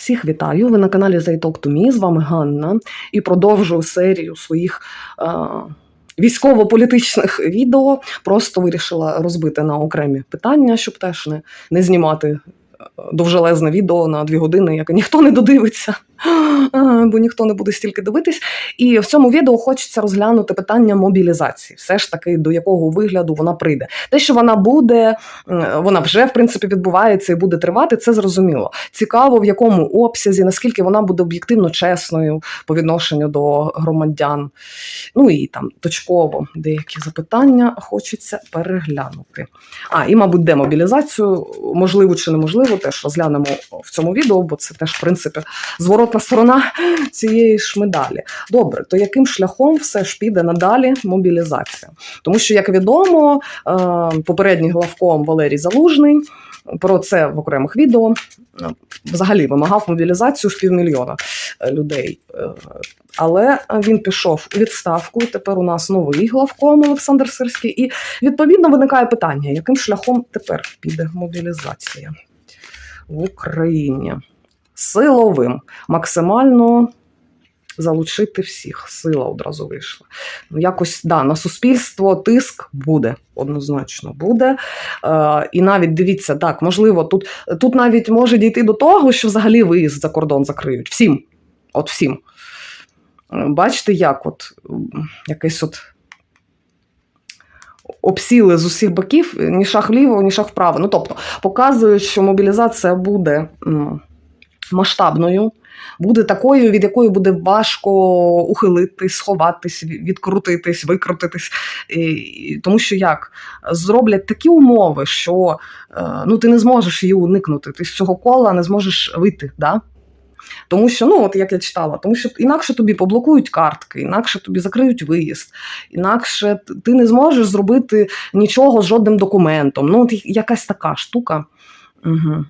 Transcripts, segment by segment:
Всіх вітаю! Ви на каналі They Talk З вами Ганна і продовжую серію своїх е, військово-політичних відео. Просто вирішила розбити на окремі питання, щоб теж не, не знімати е, довжелезне відео на дві години, яке ніхто не додивиться, бо ніхто не буде стільки дивитись. І в цьому відео хочеться розглянути питання мобілізації, все ж таки до якого вигляду вона прийде. Те, що вона буде, вона вже в принципі відбувається і буде тривати, це зрозуміло. Цікаво, в якому обсязі, наскільки вона буде об'єктивно чесною по відношенню до громадян. Ну і там точково деякі запитання хочеться переглянути. А, і, мабуть, демобілізацію, можливо чи неможливо, теж розглянемо в цьому відео, бо це теж, в принципі, зворотна сторона цієї ж медалі. Добре, то яким шляхом все ж піде надалі мобілізація? Тому що, як відомо, е, попередній главком Валерій Залужний про це в окремих відео е, взагалі вимагав мобілізацію в півмільйона е, людей. Але він пішов у відставку. Тепер у нас новий главком Олександр Сирський. І відповідно виникає питання, яким шляхом тепер піде мобілізація в Україні? Силовим, максимально залучити всіх. Сила одразу вийшла. Ну, якось да, на суспільство тиск буде, однозначно буде. Е, і навіть дивіться, так, можливо, тут, тут навіть може дійти до того, що взагалі виїзд за кордон закриють. Всім. От всім. Бачите, як от якесь от. Обсіли з усіх боків ні шаг вліво, ні шаг вправо. Ну, тобто, показують, що мобілізація буде м, масштабною, буде такою, від якої буде важко ухилитись, сховатись, відкрутитись, викрутитись. Тому що як зроблять такі умови, що е, ну, ти не зможеш її уникнути, ти з цього кола не зможеш вийти. Да? Тому що, ну, от як я читала, тому що інакше тобі поблокують картки, інакше тобі закриють виїзд, інакше ти не зможеш зробити нічого з жодним документом. Ну, от якась така штука. Угу.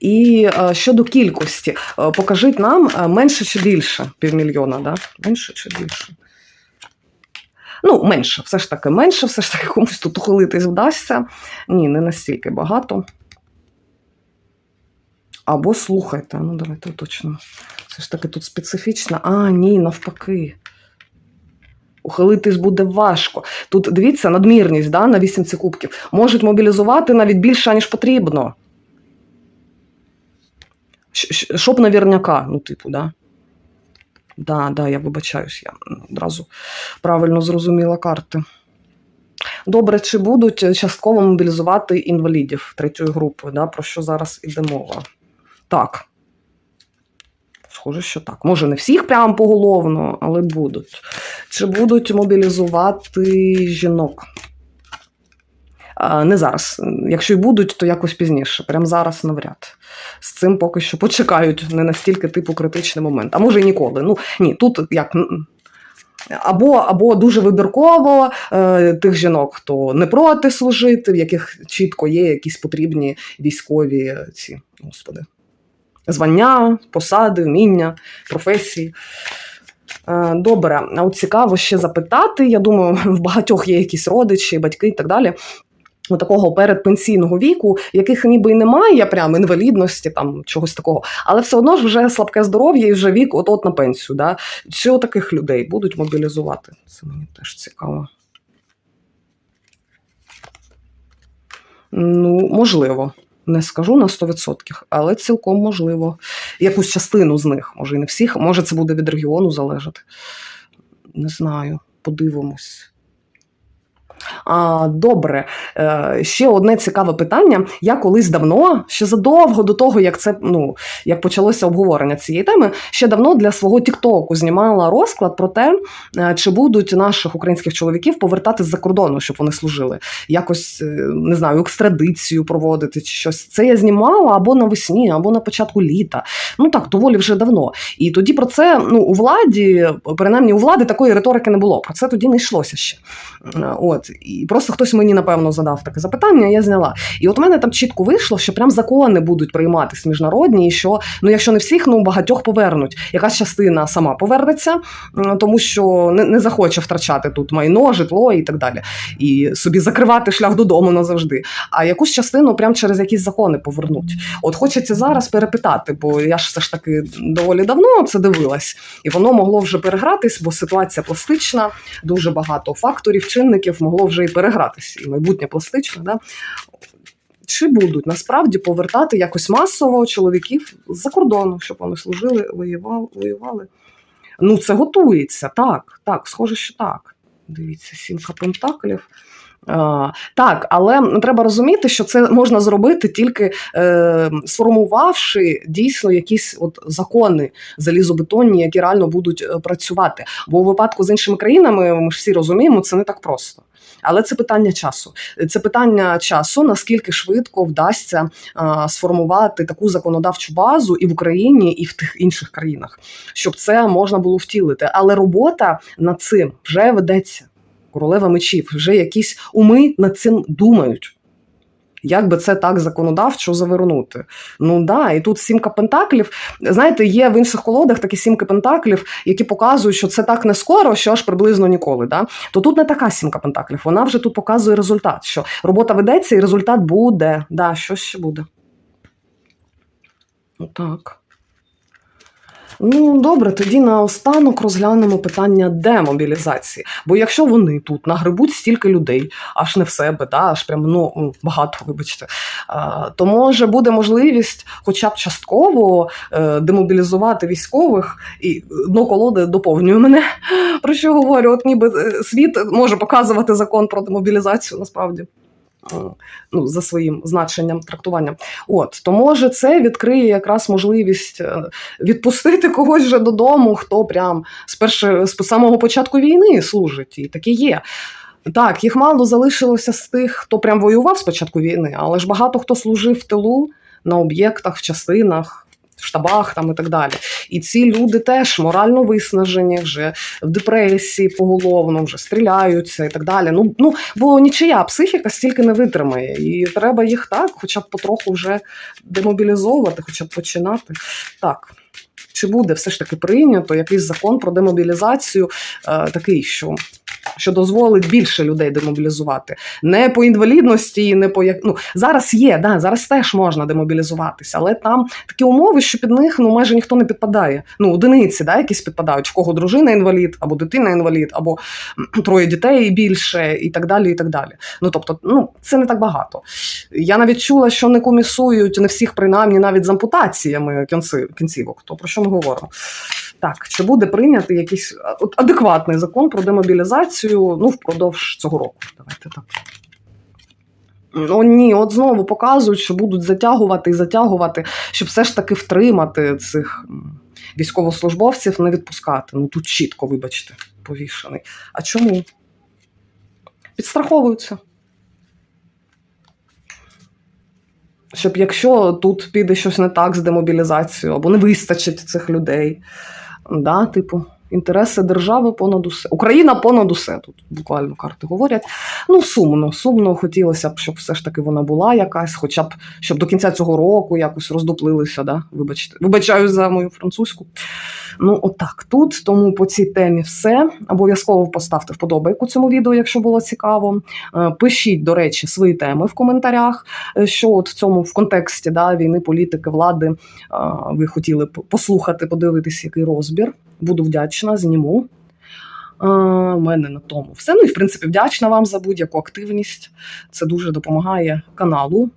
І е, щодо кількості, е, покажіть нам е, менше чи більше півмільйона, да? Менше чи більше? Ну, менше, все ж таки, менше, все ж таки комусь тут ухилитись вдасться. Ні, не настільки багато. Або слухайте, ну давайте точно. Все ж таки тут специфічно. А, ні, навпаки. Ухилитись буде важко. Тут дивіться, надмірність да, на 8 кубків. Можуть мобілізувати навіть більше, ніж потрібно. Щоб навірняка, ну, типу, да. Да, да, я вибачаюсь, я одразу правильно зрозуміла карти. Добре, чи будуть частково мобілізувати інвалідів третьої групи, да, про що зараз іде мова? Так. Схоже, що так. Може, не всіх прямо поголовно, але будуть. Чи будуть мобілізувати жінок? Не зараз. Якщо й будуть, то якось пізніше. Прямо зараз навряд. З цим поки що почекають не настільки типу критичний момент. А може й ніколи. Ну ні, тут як. Або, або дуже вибірково е, тих жінок, хто не проти служити, в яких чітко є якісь потрібні військові ці, господи, звання, посади, вміння, професії. Е, Добре, а от цікаво ще запитати. Я думаю, в багатьох є якісь родичі, батьки і так далі. У Такого передпенсійного віку, яких ніби й немає прям інвалідності, там чогось такого, але все одно ж вже слабке здоров'я і вже вік от-от на пенсію. Да? Чи таких людей будуть мобілізувати? Це мені теж цікаво. Ну, можливо. Не скажу на 100%, але цілком можливо. Якусь частину з них, може і не всіх, може це буде від регіону залежати. Не знаю, подивимось. Добре, е, ще одне цікаве питання. Я колись давно, ще задовго до того, як це ну, як почалося обговорення цієї теми, ще давно для свого Тіктоку знімала розклад про те, е, чи будуть наших українських чоловіків повертати з-за кордону, щоб вони служили. Якось е, не знаю, екстрадицію проводити чи щось. Це я знімала або навесні, або на початку літа. Ну так, доволі вже давно. І тоді про це ну, у владі, принаймні у влади такої риторики не було. Про це тоді не йшлося ще. От. І просто хтось мені напевно задав таке запитання, я зняла. І от у мене там чітко вийшло, що прям закони будуть прийматись міжнародні, і що ну, якщо не всіх, ну багатьох повернуть. Якась частина сама повернеться, тому що не, не захоче втрачати тут майно, житло і так далі, і собі закривати шлях додому назавжди. А якусь частину прям через якісь закони повернуть. От хочеться зараз перепитати, бо я ж все ж таки доволі давно це дивилась, і воно могло вже перегратись, бо ситуація пластична, дуже багато факторів, чинників могло вже і перегратись, і майбутнє пластичне. Да? Чи будуть насправді повертати якось масово чоловіків з-за кордону, щоб вони служили, воювали, воювали? Ну, це готується, так, так, схоже, що так. Дивіться, сімка пентаклів. А, так, але треба розуміти, що це можна зробити тільки е, сформувавши дійсно якісь от закони залізобетонні, які реально будуть е, працювати. Бо у випадку з іншими країнами ми ж всі розуміємо, це не так просто. Але це питання часу. Це питання часу, наскільки швидко вдасться сформувати таку законодавчу базу і в Україні, і в тих інших країнах, щоб це можна було втілити. Але робота над цим вже ведеться. Королева мечів, вже якісь уми над цим думають. Як би це так законодавчо завернути? Ну да, і тут сімка пентаклів. Знаєте, є в інших колодах такі сімки пентаклів, які показують, що це так не скоро, що аж приблизно ніколи. Да? То тут не така сімка пентаклів. Вона вже тут показує результат, що робота ведеться, і результат буде. Да, щось ще буде. Отак. Ну, добре, тоді наостанок розглянемо питання демобілізації. Бо якщо вони тут нагребуть стільки людей, аж не в себе, да, аж прям ну, багато, вибачте, то може буде можливість хоча б частково е, демобілізувати військових, і дно колоди доповнює мене. Про що говорю? От ніби е, світ може показувати закон про демобілізацію насправді. Е, Ну, за своїм значенням, трактуванням. От, то може це відкриє якраз можливість е, відпустити когось вже додому, хто прям з перше, з самого початку війни служить, і таке є. Так, їх мало залишилося з тих, хто прям воював з початку війни, але ж багато хто служив в тилу на об'єктах, в частинах. В штабах там і так далі. І ці люди теж морально виснажені, вже в депресії поголовно, вже стріляються і так далі. Ну, ну бо нічия психіка стільки не витримає. І треба їх так, хоча б потроху вже демобілізовувати, хоча б починати. Так. Чи буде все ж таки прийнято якийсь закон про демобілізацію, е, такий, що що дозволить більше людей демобілізувати. Не по інвалідності, не по як. Ну, зараз є, да, зараз теж можна демобілізуватися, але там такі умови, що під них ну, майже ніхто не підпадає. Ну, одиниці, да, якісь підпадають, в кого дружина інвалід, або дитина інвалід, або троє дітей більше, і так далі. і так далі. Ну, тобто, ну, це не так багато. Я навіть чула, що не комісують не всіх, принаймні, навіть з ампутаціями кінців, кінцівок. То про що ми говоримо? Так, чи буде прийнятий якийсь адекватний закон про демобілізацію ну, впродовж цього року? Давайте так. Ну ні, от знову показують, що будуть затягувати і затягувати, щоб все ж таки втримати цих військовослужбовців, не відпускати. Ну тут чітко, вибачте, повішений. А чому? Підстраховуються. Щоб якщо тут піде щось не так з демобілізацією, або не вистачить цих людей, да, типу, інтереси держави понад усе. Україна понад усе тут буквально карти говорять. Ну, сумно, сумно хотілося б, щоб все ж таки вона була якась, хоча б щоб до кінця цього року якось роздуплилися. Да? Вибачте, вибачаю за мою французьку. Ну, отак тут. Тому по цій темі все. Обов'язково поставте вподобайку цьому відео, якщо було цікаво. Е, Пишіть, до речі, свої теми в коментарях, е, що от в цьому в контексті да, війни, політики, влади е, ви хотіли б послухати, подивитися, який розбір. Буду вдячна, зніму. У мене на тому все. Ну і в принципі вдячна вам за будь-яку активність. Це дуже допомагає каналу.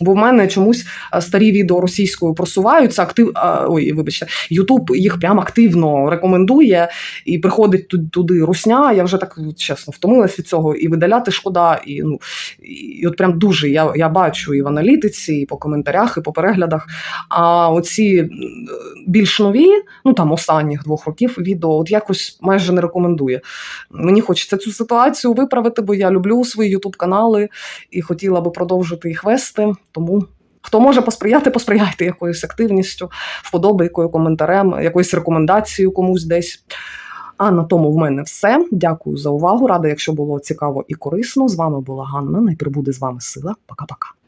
Бо в мене чомусь старі відео російською просуваються, актив. Ой, вибачте, Ютуб їх прям активно рекомендує і приходить ту- туди русня. Я вже так чесно втомилась від цього і видаляти шкода. І ну і от прям дуже я, я бачу і в аналітиці, і по коментарях, і по переглядах. А оці більш нові, ну там останніх двох років відео, от якось майже не рекомендує. Мені хочеться цю ситуацію виправити, бо я люблю свої ютуб канали і хотіла би продовжити їх вести. Тому хто може посприяти, посприяйте якоюсь активністю, вподобайкою, коментарем, якоюсь рекомендацією комусь десь. А на тому в мене все. Дякую за увагу. Рада, якщо було цікаво і корисно. З вами була Ганна. Найприбуде з вами сила. Пока-пока.